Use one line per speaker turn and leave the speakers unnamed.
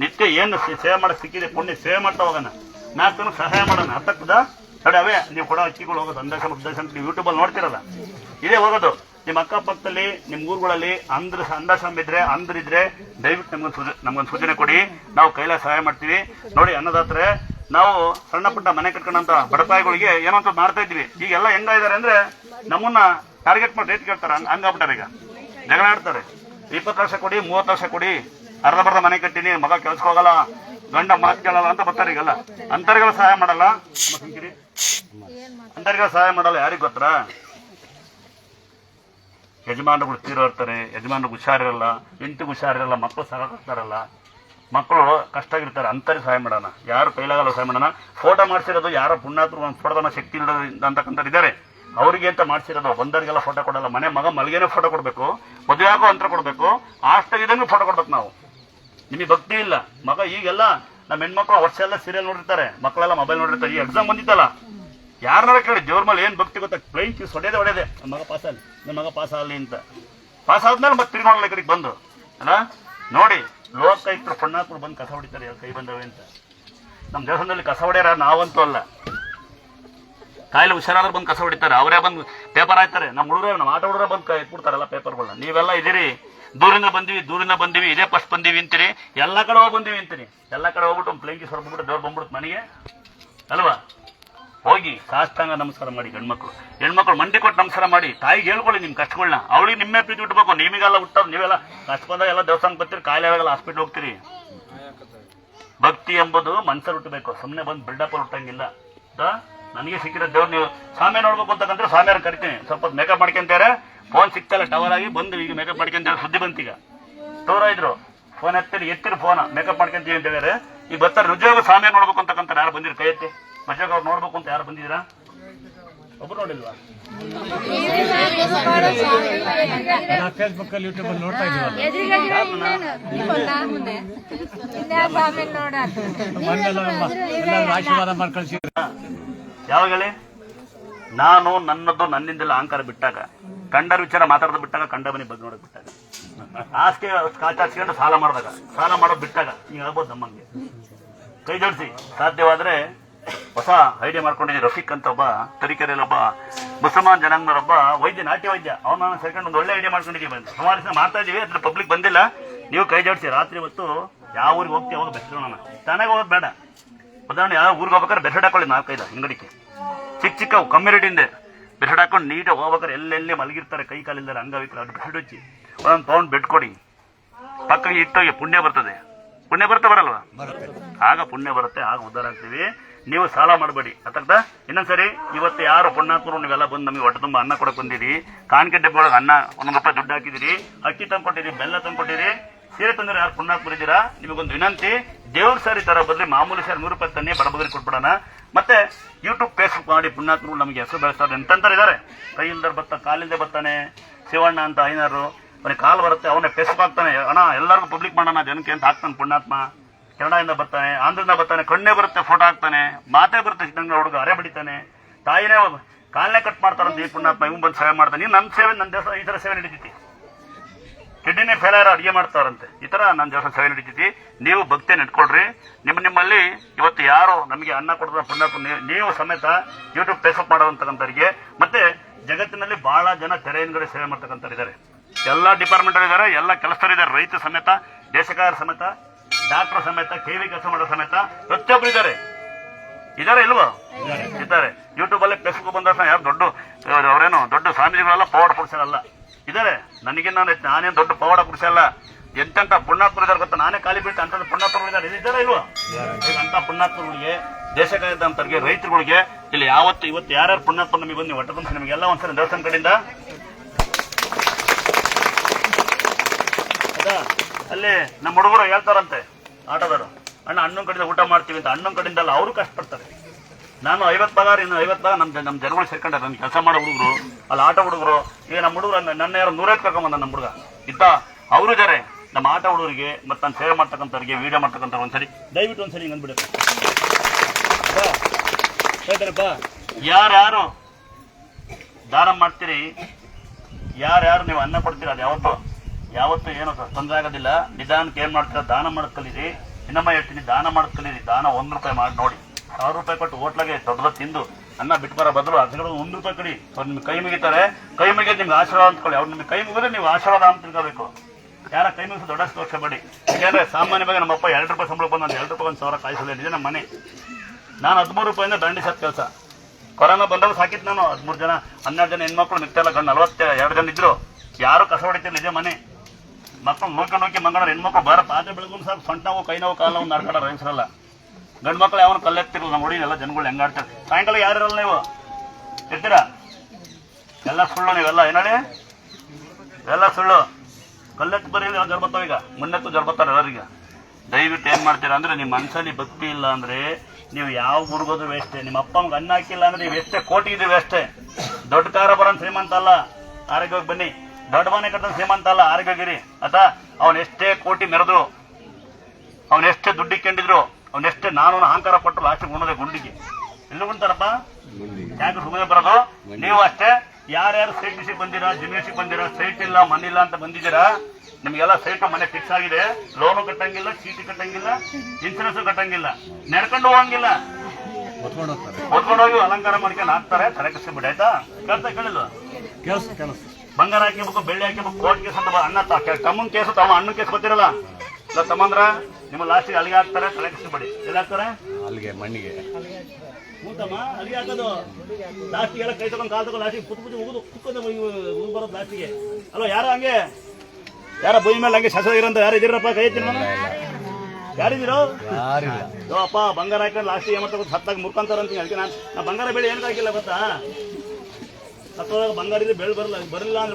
ನಿತ್ಯ ಏನು ಸೇವೆ ಮಾಡಕ್ಕೆ ಸಿಕ್ಕಿದೆ, ಪುಣ್ಯ ಸೇವೆ ಮಾಡ್ತಾ ಹೋಗೋಣ. ನಾಲ್ಕು ಸಹಾಯ ಮಾಡೋಣ. ಹತ್ತಕ್ಕದ ನೋಡಿ ಅವೇ. ನೀವು ಕೊಡೋ ಅಕ್ಕಿಗಳು ಹೋಗೋದು ಅಂದಾಜ ಉದ್ದೇಶ ಅಂತ ನೀವು ಯೂಟ್ಯೂಬಲ್ಲಿ ನೋಡ್ತಿರಲ್ಲ. ಇದೇ ಹೋಗೋದು. ನಿಮ್ಮ ಅಕ್ಕಪಕ್ಕದಲ್ಲಿ, ನಿಮ್ಮ ಊರುಗಳಲ್ಲಿ ಅಂದ್ರ ಅಂದಾಶ್ರಮ ಇದ್ರೆ, ಅಂದ್ರಿದ್ರೆ ದಯವಿಟ್ಟು ನಮ್ಗೊಂದು ನಮ್ಗೊಂದು ಸೂಚನೆ ಕೊಡಿ. ನಾವು ಕೈಲಾಗ ಸಹಾಯ ಮಾಡ್ತೀವಿ. ನೋಡಿ ಅನ್ನದಾತ್ರೆ, ನಾವು ಸಣ್ಣ ಪುಟ್ಟ ಮನೆ ಕಟ್ಕೊಂಡಂತ ಬಡಪಾಯಿಗಳಿಗೆ ಏನೋ ಅಂತ ಮಾಡ್ತಾ ಇದ್ವಿ ಈಗೆಲ್ಲ ಹೆಂಗಾಗಿದ್ದಾರೆ ಅಂದ್ರೆ ನಮ್ಮನ್ನ ಟಾರ್ಗೆಟ್ ಮಾಡಿ ರೇಟ್ ಕೇಳ್ತಾರೆ. ಹಂಗ ಹಂಗಾಗ್ಬಿಟ್ಟಾರೆ ಈಗ. ಜಗಳ ಆಡ್ತಾರೆ. ಇಪ್ಪತ್ತು ಲಕ್ಷ ಕೊಡಿ, ಮೂವತ್ತು ಲಕ್ಷ ಕೊಡಿ. ಅರ್ಧ ಬರ್ಧ ಮನೆ ಕಟ್ಟಿನಿ, ಮಗ ಕೆಲ್ಸಕ್ಕೆ ಹೋಗಲ್ಲ, ಗಂಡ ಮಾತು ಕೇಳಲ್ಲ ಅಂತ ಬರ್ತಾರೆ ಈಗಲ್ಲ. ಅಂತರ್ಗಳ ಸಹಾಯ ಮಾಡಲ್ಲ? ಅಂತರ್ಗಳ ಸಹಾಯ ಮಾಡಲ್ಲ, ಯಾರಿಗ್ ಗೊತ್ತಾ? ಯಜಮಾನರುಗಳು ತೀರೋ ಇರ್ತಾರೆ ಯಜಮಾನ್ರಿಗೆ ಹುಷಾರಿರಲ್ಲ ಹೆಂಡತಿಗೆ ಹುಷಾರಿರಲ್ಲ ಮಕ್ಕಳು ಸಾಕಾಗ್ತಾರಲ್ಲ ಮಕ್ಕಳು ಕಷ್ಟ ಆಗಿರ್ತಾರೆ ಅಂತರಿಗೆ ಸಹಾಯ ಮಾಡೋಣ. ಯಾರು ಕೈಲಾಗಲ್ಲ ಸಹಾಯ ಮಾಡೋಣ. ಫೋಟೋ ಮಾಡ್ಸಿರೋದು ಯಾರ ಪುಣ್ಯಾತ್ರ ಒಂದು ಫೋಟೋದನ್ನ ಶಕ್ತಿ ಇಲ್ಲದ ಅಂತಕ್ಕಂಥವ್ರು ಇದ್ದಾರೆ. ಅವರಿಗೆ ಅಂತ ಮಾಡ್ಸಿರೋದು, ಬಂದವರಿಗೆಲ್ಲ ಫೋಟೋ ಕೊಡಲ್ಲ. ಮನೆ ಮಗ ಮಲ್ಗೆನೇ ಫೋಟೋ ಕೊಡಬೇಕು, ಮದುವೆ ಆಗೋ ಅಂತರ ಕೊಡಬೇಕು, ಹಾಸ್ಟೆಲ್ ಇದ್ದಂಗೆ ಫೋಟೋ ಕೊಡ್ಬೇಕು ನಾವು. ನಿಮಗೆ ಭಕ್ತಿ ಇಲ್ಲ. ಮಗ ಈಗೆಲ್ಲ ನಮ್ಮ ಹೆಣ್ಮಕ್ಳು ವರ್ಷ ಎಲ್ಲ ಸೀರಿಯಲ್ ನೋಡಿರ್ತಾರೆ. ಮಕ್ಕಳೆಲ್ಲ ಮೊಬೈಲ್ ನೋಡಿರ್ತಾರೆ. ಈ ಎಕ್ಸಾಮ್ ಬಂದಿತ್ತಲ್ಲ. ಯಾರನ್ನಾರ ಕೇಳಿ, ದೇವ್ರ ಮೇಲೆ ಏನು ಭಕ್ತಿ ಗೊತ್ತಾ? ಪ್ಲೈನ್ ಚೀಸ್ ಹೊಡೆದೇ ಹೊಡೆದೆ ಮಗ ಪಾಸ್ ಆಗಲಿ ನಿಮ್ಮ ಮಗ ಪಾಸ್ ಆಗಲಿ ಅಂತ. ಪಾಸ್ ಆದ್ಮೇಲೆ ಮತ್ತೆ ತಿರುಗೋಣ ಕಡೆಗೆ ಬಂದು. ಅಲ್ಲ? ನೋಡಿ ಲೋಕಾಯುಕ್ತರು ಪುಣ್ಯಾತ್ಮರು ಬಂದು ಕಸ ಹೊಡಿತಾರೆ ಕೈ ಬಂದವೆ ಅಂತ. ನಮ್ಮ ದೇವಸ್ಥಾನದಲ್ಲಿ ಕಸ ಹೊಡೆಯಾರ ನಾವಂತೂ ಅಲ್ಲ. ಕಾಯಿಲೆ ಹುಷಾರಾದ್ರೂ ಬಂದು ಕಸ ಹೊಡಿತಾರೆ. ಅವರೇ ಬಂದು ಪೇಪರ್ ಆಯ್ತಾರೆ ನಮ್ಮ ಹುಡುಗರೇ ನಮ್ಮ ಆಟ ಹುಡುಗರೇ ಬಂದು ಕೈ ಕೊಡ್ತಾರಲ್ಲ ಪೇಪರ್ಗಳನ್ನ ನೀವೆಲ್ಲ ಇದ್ದೀರಿ. ದೂರಿಂದ ಬಂದಿವಿ ದೂರಿಂದ ಬಂದಿವಿ, ಇದೇ ಫಸ್ಟ್ ಬಂದಿವಿ ಅಂತೀರಿ. ಎಲ್ಲ ಕಡೆ ಹೋಗಿ ಬಂದಿವಿ ಅಂತೀರಿ. ಎಲ್ಲ ಕಡೆ ಹೋಗ್ಬಿಟ್ಟು ಒಂದು ಪ್ಲೇಂಕಿ ಹೊರಬಿಟ್ಟು ದೇವ್ರು ಬಂದ್ಬಿಡುತ್ತೆ ಮನೆಗೆ. ಅಲ್ವಾ? ಹೋಗಿ ಸಾಷ್ಟಾಂಗ ನಮಸ್ಕಾರ ಮಾಡಿ ಗಂಡ್ಮಕ್ಳು. ಹೆಣ್ಮಕ್ಳು ಮಂಡಿ ಕೊಟ್ಟು ನಮಸ್ಕಾರ ಮಾಡಿ. ತಾಯಿಗೆ ಹೇಳ್ಕೊಳ್ಳಿ ನಿಮ್ಮ ಕಷ್ಟಗಳನ್ನ ಅವಳಿಗೆ ನಿಮ್ಮೇ ಪ್ರೀತಿ ಬಿಟ್ಬೇಕು ನಿಮಗೆಲ್ಲ ಹುಟ್ಟೋದು ನೀವೆಲ್ಲ ಕಷ್ಟ ಬಂದಾಗ ಎಲ್ಲ ದೇವಸ್ಥಾನಕ್ಕೆ ಬರ್ತೀರಿ ಕಾಯಿಲೆ ಆಗಲ್ಲ ಹಾಸ್ಪಿಟ್ಲ್ ಹೋಗ್ತೀರಿ. ಭಕ್ತಿ ಎಂಬುದು ಮನ್ಸಲ್ಲಿ ಹುಟ್ಟಬೇಕು. ಸುಮ್ಮನೆ ಬಂದು ಬಿಲ್ಡಪ್ ಹುಟ್ಟಂಗಿಲ್ಲ? ನನಗೆ ಸಿಕ್ಕಿರೋ ದೇವ್ರು ನೀವು ಸ್ವಾಮಿ ನೋಡ್ಬೇಕು ಅಂತಕ್ಕಂದ್ರೆ ಸ್ವಾಮಿಯವ್ರು ಕರಿತೀನಿ. ಸ್ವಲ್ಪ ಮೇಕಪ್ ಮಾಡ್ಕೊಂತಾರೆ ಫೋನ್ ಸಿಕ್ತಲ್ಲ ಟವರ್ ಆಗಿ ಬಂದು ಈಗ ಮೇಕಪ್ ಮಾಡ್ಕೊಂತಾರೆ ಸುದ್ದಿ ಬಂತೀಗ ದೂರ ಇದ್ರು. ಫೋನ್ ಎತ್ತಿರಿ ಎತ್ತಿರಿ ಫೋನ್ ಮೇಕಪ್ ಮಾಡ್ಕೊಂತೀವಿ ಅಂತ ಹೇಳಿದ್ರೆ. ಈಗ ಬರ್ತಾರೆ ನಿಜವಾಗ ಸ್ವಾಮಿ ನೋಡ್ಬೇಕು ಅಂತಕ್ಕಂತಾರೆ ಯಾರು ಬಂದಿರಿ ಕೈ ಎತ್ತಿ ಮಜಾಗ ಅವ್ರು ನೋಡ್ಬೇಕು ಅಂತ ಯಾರು ಬಂದಿದ್ದೀರಾ? ಒಬ್ರು ನೋಡಿಲ್ವಾ?
ಫೇಸ್ಬುಕ್ ಅಲ್ಲಿ ಯೂಟ್ಯೂಬ್ ಅಲ್ಲಿ ನೋಡ್ತಾ ಇದ್ದೀವಿ ಆಶೀರ್ವಾದ ಮಾಡಿ ಕಳಿಸಿದ್ರು
ಯಾವಾಗ ಹೇಳಿ ನಾನು ನನ್ನದು ನನ್ನಿಂದೆಲ್ಲ ಅಹಂಕಾರ ಬಿಟ್ಟಾಗ, ಕಂಡರ ವಿಚಾರ ಮಾತಾಡೋದು ಬಿಟ್ಟಾಗ ಕಂಡ ಮನೆ ಬಗ್ಗೆ ನೋಡೋದು ಬಿಟ್ಟಾಗ. ಆಸ್ತಿ ಕಾಚಾಚ್ಕೊಂಡು ಸಾಲ ಮಾಡಿದಾಗ ಸಾಲ ಮಾಡೋದು ಬಿಟ್ಟಾಗ, ನೀವು ಆಗ್ಬೋದು ನಮ್ಮಂಗೆ. ಕೈ ಜೋಡಿಸಿ, ಸಾಧ್ಯವಾದ್ರೆ ಹೊಸ ಐಡಿಯಾ ಮಾಡ್ಕೊಂಡಿದ್ದೆ ರಫೀಕ್ ಅಂತ ಒಬ್ಬ, ತರೀಕೆರೆಯಲ್ಲಿ ಒಬ್ಬ ಮುಸಲ್ಮಾನ್ ಜನಾಂಗದವರೊಬ್ಬ ವೈದ್ಯ ನಾಟ್ಯ ವೈದ್ಯ ಅವನ ಸೇರ್ಕೊಂಡು ಒಂದು ಒಳ್ಳೆ ಐಡಿಯಾ ಮಾಡ್ಕೊಂಡಿದ್ದೀವಿ ಬಂದು. ಸುಮಾರು ದಿನ ಮಾಡ್ತಾ ಇದೀವಿ ಅದ್ರ ಪಬ್ಲಿಕ್ ಬಂದಿಲ್ಲ. ನೀವು ಕೈ ಜೋಡಿಸಿ, ರಾತ್ರಿ ಹೊತ್ತು ಯಾವ ಊರಿಗೆ ಹೋಗ್ತೀವಿ ಅವಾಗ ಬೆಸ್ಟ್ ನಾನು ತನಗೆ ಹೋಗೋದು ಬೇಡ. ಉದಾಹರಣೆ ಯಾವ ಊರಿಗೆ ಹೋಗ್ಬೇಕಾದ್ರೆ ಬೆಸಡ್ ಹಾಕೊಳ್ಳಿ ನಾಲ್ಕೈದ ಹಿಂಗಡಿಕೆ. ಚಿಕ್ಕ ಚಿಕ್ಕ ರೇಟಿಂದೆ ಬೆಸಡ್ ಹಾಕೊಂಡು ನೀಟಾಗಿ ಹೋಗ್ಬೇಕಾದ್ರೆ ಎಲ್ಲೆಲ್ಲಿ ಮಲಗಿರ್ತಾರೆ ಕೈ ಕಾಲಿಲ್ಲದೆ ಅಂಗವಿಕಲ ಅದು ಬೆಸಡ್ ಹಚ್ಚಿ. ಒಂದೊಂದು ಪೌಂಡ್ ಬೆಡ್ ಕೊಡಿ. ಪಕ್ಕಕ್ಕೆ ಇಟ್ಟೋಗಿ ಪುಣ್ಯ ಬರ್ತದೆ. ಪುಣ್ಯ ಬರ್ತಾ ಬರಲ್ವಾ? ಆಗ ಪುಣ್ಯ ಬರುತ್ತೆ ಆಗ ಉದ್ಧಾರ ಆಗ್ತೀವಿ. ನೀವು ಸಾಲ ಮಾಡಬೇಡಿ. ಅರ್ಥದ ಇನ್ನೊಂದ್ಸರಿ ಇವತ್ತು ಯಾರು ಪುಣ್ಯಾತ್ಮರು ನೀವೆಲ್ಲ ಬಂದು ನಮಗೆ ಹೊಟ್ಟೆ ತುಂಬ ಅನ್ನ ಕೊಡಕ್ಕೆ ಬಂದಿರಿ. ಕಾಣಿಕೆ ಡಬ್ಬೆ ಒಳಗೆ ಅನ್ನ ಒಂದೊಂದು ರೂಪಾಯಿ ದುಡ್ಡು ಹಾಕಿದಿರಿ. ಅಕ್ಕಿ ತಂದ್ಕೊಟ್ಟಿರಿ ಬೆಲ್ಲ ತಂದ್ಕೊಟ್ಟಿರಿ. ಸೀರೆ ತಂದ್ರೆ ಯಾರು ಪುಣ್ಯಾತ್ಮರಿದ್ದೀರಾ ನಿಮಗೊಂದು ವಿನಂತಿ. ದೇವ್ರ ಸಾರಿ ತರ ಬದಲಿ ಮಾಮೂಲಿ ಸಾರಿ ನೂರು ರೂಪಾಯಿ ತನ್ನೇ ಬಡಬಗರಿ ಕೊಟ್ಬಿಡೋಣ. ಮತ್ತೆ ಯೂಟ್ಯೂಬ್ ಫೇಸ್ಬುಕ್ ಮಾಡಿ ಪುಣ್ಯಾತ್ಮರು ನಮಗೆ ಹೆಸರು ಬೆಳೆಸ್ತಾರೆ ಎಂತಂತಾರೆ ಇದ್ದಾರೆ ಕೈ ಬರ್ತ ಬರ್ತಾ ಕಾಲಿಂದ ಬರ್ತಾನೆ. ಶಿವಣ್ಣ ಅಂತ ಐನಾರು. ಅವನಿಗೆ ಕಾಲು ಬರುತ್ತೆ, ಅವನೇ ಫೇಸ್ಬುಕ್ ಹಾಕ್ತಾನೆ. ಅಣ್ಣ, ಎಲ್ಲರಿಗೂ ಪಬ್ಲಿಕ್ ಮಾಡೋಣ, ಜನಕ್ಕೆ ಅಂತ ಹಾಕ್ತಾನೆ ಪುಣ್ಯಾತ್ಮ. ಕನ್ನಡದಿಂದ ಬರ್ತಾನೆ, ಆಂಧ್ರದಿಂದ ಬರ್ತಾನೆ, ಕಣ್ಣೇ ಬರುತ್ತೆ ಫೋಟೋ ಹಾಕ್ತಾನೆ. ಮಾತೇ ಬರುತ್ತೆ ಚಿಕ್ಕಂಗ ಹುಡುಗ, ಅರೆ ಬಡಿತಾನೆ. ತಾಯಿನೇ ಕಾಲನೇ ಕಟ್ ಮಾಡ್ತಾರಂತ ಈ ಪುಣ್ಯಾತ್ಮ ಇವ್ ಬಂದು ಸೇವೆ ಮಾಡ್ತಾನೆ. ನೀನು ನನ್ನ ಸೇವೆ ನನ್ನ ದೇಶ ಈ ಥರ ಸೇವೆ ನಡೀತೈತಿ. ಕಿಡ್ನಿನೇ ಫೇಲರ್ ಅಡುಗೆ ಮಾಡ್ತಾರಂತೆ. ಈ ಥರ ನನ್ನ ದೇವಸ್ಥಾನ ಸೇವೆ ನಡೀತೈತಿ ನೀವು ಭಕ್ತಿ ನೆಟ್ಕೊಳ್ರಿ ನಿಮ್ಮ ನಿಮ್ಮಲ್ಲಿ ಇವತ್ತು ಯಾರು ನಮಗೆ ಅನ್ನ ಕೊಡದ ಪುಣ್ಯ ನೀವು- ಸಮೇತ ಯೂಟ್ಯೂಬ್ ಫೇಸ್ಬುಕ್ ಮಾಡೋದಂತಕ್ಕಂಥವ್ರಿಗೆ ಮತ್ತೆ ಜಗತ್ತಿನಲ್ಲಿ ಬಹಳ ಜನ ತೆರೆ ಹಿಂದ್ಗಡೆ ಸೇವೆ ಮಾಡ್ತಕ್ಕಂಥವ್ರು ಇದ್ದಾರೆ ಎಲ್ಲ ಡಿಪಾರ್ಟ್ಮೆಂಟ್ ಇದ್ದಾರೆ ಎಲ್ಲ ಕೆಲಸದವರು ಇದ್ದಾರೆ ರೈತ ಸಮೇತ ದೇಶಕಾರ ಸಮೇತ ಡಾಕ್ಟರ್ ಸಮೇತ ಕೇವಿ ಕೆಲಸ ಮಾಡೋ ಸಮೇತ ಪ್ರತಿಯೊಬ್ಬರು ಇದ್ದಾರೆ ಇದಾರೆ ಇಲ್ವಾ? ಇದ್ದಾರೆ ಯೂಟ್ಯೂಬ್ ಅಲ್ಲಿ ಫೇಸ್ಬುಕ್ ಬಂದ ಯಾರು ದೊಡ್ಡ ಅವರೇನು ದೊಡ್ಡ ಸ್ವಾಮೀಜಿಗಳೆಲ್ಲ ಪವಾಡ ಅಲ್ಲ ಇದಾರೆ. ನನಗೆ ನಾನು ನಾನೇನು ದೊಡ್ಡ ಪವಾಡ ಪುರುಷ ಅಲ್ಲ. ಎಂತೆಂತ ಪುಣ್ಯಾತ್ಮರು ಇದಾರೆ ಗೊತ್ತಾ? ನಾನೇ ಖಾಲಿ ಬಿಟ್ಟು ಅಂತ ಪುಣ್ಯಾತ್ಮರು ಇದ್ದಾರೆ. ಇದ್ದಾರೆ ಇಲ್ವಾ? ಅಂತ ಪುಣ್ಯಾತ್ಮಗಳಿಗೆ ದೇಶ ರೈತರುಗಳಿಗೆ, ಇಲ್ಲಿ ಯಾವತ್ತು ಇವತ್ತು ಯಾರ್ಯಾರು ಪುಣ್ಯಾತ್ಮ ನಮಗೆ ಬಂದು ಒಟ್ಟ ಬಂದು ನಿಮಗೆಲ್ಲ ಒಂದ್ಸರಿ ದೇವಸ್ಥಾನ ಕಡೆಯಿಂದ? ಅಲ್ಲಿ ನಮ್ಮ ಹುಡುಗರು ಹೇಳ್ತಾರಂತೆ ಆಟದವರು ಅಣ್ಣ, ಅಣ್ಣನ ಕಡೆಯಿಂದ ಊಟ ಮಾಡ್ತೀವಿ ಅಂತ. ಅಣ್ಣನ ಕಡೆಯಿಂದ ಅಲ್ಲ ಅವರು ಕಷ್ಟಪಡ್ತಾರೆ. ನಾನು ಐವತ್ತು ಪಗಾರ, ಇನ್ನು ಐವತ್ತು ಪಗಾರ ನಮ್ಮ ನಮ್ಮ ಜನಗಳು ಸೇರ್ಕೊಂಡ್ರೆ ನನ್ನ ಕೆಲಸ ಮಾಡೋ ಹುಡುಗರು, ಅಲ್ಲಿ ಆಟೋ ಹುಡುಗರು, ಈಗ ನಮ್ಮ ಹುಡುಗರು ನನ್ನ ಯಾರು ನೂರೈದು ಕರ್ಕೊಂಬಂದ ನಮ್ಮ ಹುಡುಗ. ಇತ್ತ? ಅವರು ಜರೆ ನಮ್ಮ ಆಟ ಹುಡುಗರಿಗೆ ಮತ್ತು ನಾನು ಸೇವೆ ಮಾಡ್ತಕ್ಕಂಥವ್ರಿಗೆ, ವೀಡಿಯೋ ಮಾಡ್ತಕ್ಕಂಥವ್ರು ಒಂದ್ಸರಿ, ದಯವಿಟ್ಟು ಒಂದ್ಸರಿ ಹಿಂಗೆ ಅಂದ್ಬಿಡಿ. ಯಾರ್ಯಾರು ದಾನ ಮಾಡ್ತೀರಿ, ಯಾರ್ಯಾರು ನೀವು ಅನ್ನ ಕೊಡ್ತೀರ, ಅದು ಯಾವತ್ತು? ಯಾವತ್ತು ಏನು ತೊಂದರೆ ಆಗೋದಿಲ್ಲ. ನಿಧಾನಕ್ಕೆ ಏನು ಮಾಡ್ತೀರ? ದಾನ ಮಾಡಿ ಕಲೀರಿ. ಇನ್ನೊಮ್ಮೆ ಹೇಳ್ತೀನಿ ದಾನ ಮಾಡಿ ಕಲೀರಿ. ದಾನ ಒಂದು ರೂಪಾಯಿ ಮಾಡಿ ನೋಡಿ. ಸಾವಿರ ರೂಪಾಯಿ ಕೊಟ್ಟು ಹೋಟ್ಲಾಗೆ ದೊಡ್ಡದ ತಿಂದು ಅನ್ನ ಬಿಟ್ಟು ಬರೋ ಬದಲು ಅದ್ಗಳು ಒಂದು ರೂಪಾಯಿ ಕಡಿ. ಅವ್ರು ನಿಮ್ಗೆ ಕೈ ಮುಗಿತಾರೆ. ಕೈ ಮುಗಿಯೋದು ನಿಮ್ಗೆ ಆಶೀರ್ವಾದ ಅಂದ್ಕೊಳ್ಳಿ ಅವ್ರು ನಿಮ್ಗೆ ಕೈ ಮುಗಿದ್ರೆ ನೀವು ಆಶೀರ್ವಾದ ಅಂತ ತಿಳ್ಕೋಬೇಕು. ಯಾರ ಕೈ ಮುಗಿಸಿ ದೊಡ್ಡ ಸ್ತೋಷ ಬಡಿ ಯಾಕೆಂದ್ರೆ ಸಾಮಾನ್ಯವಾಗಿ ನಮ್ಮಪ್ಪ ಎರಡು ರೂಪಾಯಿ ಸಂಬಳ ಬಂದು ಎರಡು ರೂಪಾಯಿ ಒಂದು ಸಾವಿರ ಕಾಯಿಸಲ್ಲ ಇದೆ ನಮ್ಮ ಮನೆ. ನಾನು ಹದಿಮೂರು ರೂಪಾಯಿಂದ ದಂಡಿ ಸತ್ ಕೆಲಸ. ಕೊರೋನಾ ಬಂದಾಗ ಸಾಕಿತ್ತು ನಾನು ಹದಿಮೂರು ಜನ, ಹನ್ನೆರಡು ಜನ ಹೆಣ್ಮಕ್ಳು ಮಿಕ್ತಲ್ಲ ಗಂಡು ನಲವತ್ತ ಎರಡು ಜನ ಇದ್ರು. ಯಾರು ಕಸ ಹೊಡಿತಿಲ್ಲ, ನಿಜ ಮನೆ. ಮಕ್ಕಳು ನೋಡ್ಕೊಂಡು ಹೋಗಿ ಮಂಗಳ ಹೆಣ್ಮಕ್ಳು ಬಾರ ಪಾತ್ರೆ ಬೆಳಗ್ಗೆ ಸಾಕು ಸೊಂಟ ನೋವು, ಕೈ ನೋವು, ಕಾಲ ನೋವು ನಡ್ಕೊಳ್ಳೋ ರೈಸರಲ್ಲ ಗಂಡು ಮಕ್ಳು ಯಾವನು ಕಲ್ಲೆತ್ತಿರಲ್ಲ, ನಮ್ಮ ಹುಡುಗಿ ಎಲ್ಲ ಜನಗಳು ಹೆಂಗಾಡ್ತಾರೆ ಸಾಯಂಕಾಲ ಯಾರು ಇರಲ್ಲ ನೀವು? ಇರ್ತೀರಾ ಎಲ್ಲ ಸುಳ್ಳು ನೀವೆಲ್ಲ ಏನಾಡಿ ಎಲ್ಲ ಸುಳ್ಳು. ಕಲ್ಲೆತ್ತು ಬರೀ ಜ್ವರ ಬರ್ತಾವ ಈಗ? ಮುನ್ನೆತ್ತು ಜರ್ಬತ್ತಾರೆ ಎಲ್ಲರಿಗೆ ದಯವಿಟ್ಟು ಏನು ಮಾಡ್ತೀರಾ ಅಂದ್ರೆ, ನಿಮ್ಮ ಮನಸ್ಸಲ್ಲಿ ಭಕ್ತಿ ಇಲ್ಲ ಅಂದ್ರೆ ನೀವು ಯಾವ ಗುರುಗೋದು ವೇಸ್ಟೆ ನಿಮ್ಮ ಅಪ್ಪ ಅನ್ನ ಹಾಕಿಲ್ಲ ಅಂದ್ರೆ ನೀವು ಎಷ್ಟೇ ಕೋಟಿ ಇದ್ದೀವಿ ಅಷ್ಟೇ. ದೊಡ್ಡ ಕಾರ ಬರೋನ್ ಶ್ರೀಮಂತ ಅಲ್ಲ. ಆರೋಗ್ಯವಾಗಿ ಬನ್ನಿ. ದೊಡ್ಡ ಮನೆ ಕಟ್ಟೋ ಶ್ರೀಮಂತ ಅಲ್ಲ ಆರೋಗ್ಯಗಿರಿ ಆತ ಅವನು ಎಷ್ಟೇ ಕೋಟಿ ಮೆರೆದ್ರು, ಅವನು ಎಷ್ಟೇ ದುಡ್ಡಿಕೊಂಡಿದ್ರು ಅವನ್ ಎಷ್ಟೇ ನಾನು ಅಹಂಕಾರ ಪಟ್ಟು ಲಾಸ್ಟಿಗೆ ಉಣ್ಣದೆ ಗುಂಡಿಗೆ. ಎಲ್ಲಿ ಉಣ್ತಾರಪ್ಪ? ಯಾಕೆ ಸುಮ್ಮನೆ ಬರೋದು? ನೀವು ಅಷ್ಟೇ. ಯಾರ್ಯಾರು ಸೈಟ್ ಬಿಸಿ ಬಂದಿರಾ? ಜಿಮ್ನೇಸಿ ಬಂದಿರಾ? ಸೈಟ್ ಇಲ್ಲ ಮನೆ ಇಲ್ಲ ಅಂತ ಬಂದಿದ್ದೀರಾ? ನಿಮಗೆಲ್ಲ ಸೈಟ್ ಮನೆ ಫಿಕ್ಸ್ ಆಗಿದೆ. ಲೋನು ಕಟ್ಟಂಗಿಲ್ಲ ಚೀಟಿ ಕಟ್ಟಂಗಿಲ್ಲ ಇನ್ಸೂರೆನ್ಸ್ ಕಟ್ಟಂಗಿಲ್ಲ. ನಡ್ಕೊಂಡು ಹೋಗಂಗಿಲ್ಲ.
ಹೊತ್ಕೊಂಡು
ಹೊತ್ಕೊಂಡು ಹೋಗಿ ಅಲಂಕಾರ ಮಾಡ್ಕೊಂಡು ಹಾಕ್ತಾರೆ. ತಲೆ ಬಿಡಿ ಆಯ್ತಾ? ಕೇಳ್ತಾ ಕೇಳಿಲ್ಲ ಬಂಗಾರ ಹಾಕಿಬೇಕು ಬೆಳ್ಳಿ ಹಾಕಿಬೇಕು ಕೋರ್ಟ್ ಕೇಸ್ ಅಂತ ಅಣ್ಣ ತಮ್ಮನ್ ಕೇಸು ತಮ್ಮ ಅಣ್ಣನ ಕೇಸ್ ಗೊತ್ತಿರಲ್ಲ? ತಮ್ಮಂದ್ರ ನಿಮ್ಮ ಲಾಸ್ಟಿಗೆ ಅಲ್ಲಿಗೆ ಹಾಕ್ತಾರೆ ತಲೆ ಮಾಡಿ ಎಲ್ಲಿ ಹಾಕ್ತಾರೆ?
ಅಲ್ಲಿಗೆ ಮಣ್ಣಿಗೆ.
ಮೂತಮ್ಮ ಅಲ್ಲಿಗೆ ಹಾಕೋದು. ಲಾಸ್ಟಿಗೆ ಎಲ್ಲ ಕೈ ತಗೊಂಡು ಕಾಲು ತಗೊಂಡು ಲಾಸ್ಟಿಗೆ ಪುತ್ ಪುತ್ ಉಗುದು ಕುಕ್ಕದ ಉಗುದು ಬರೋದು ಲಾಸ್ಟಿಗೆ. ಅಲ್ಲ ಯಾರ ಹಂಗೆ? ಯಾರ ಬೈ ಮೇಲೆ ಹಂಗೆ ಶಸ ಇರೋಂತ ಯಾರು ಇದ್ದೀರಪ್ಪ? ಕೈ ಎತ್ತಿ ನಾನು ಯಾರಿದ್ದೀರೋ? ಅಪ್ಪ ಬಂಗಾರ ಹಾಕೊಂಡು ಲಾಸ್ಟ್ ಏನ್ ಮಾಡ್ತಾರೆ ಹತ್ತಾಗ ಮುರ್ಕೊಂತಾರ ಅಂತ ಅದಕ್ಕೆ ನಾನು ನಾ ಬಂಗಾರ ಬೆಳೆ ಏನಕ್ಕಾಗಿಲ್ಲ ಗೊತ್ತಾ? ಹತ್ತೋದಾಗ ಬಂಗಾರ ಇದ್ರೆ ಬೆಳೆ ಬರಲ್ಲ ಬರಲಿಲ್ಲ ಅಂದ್ರೆ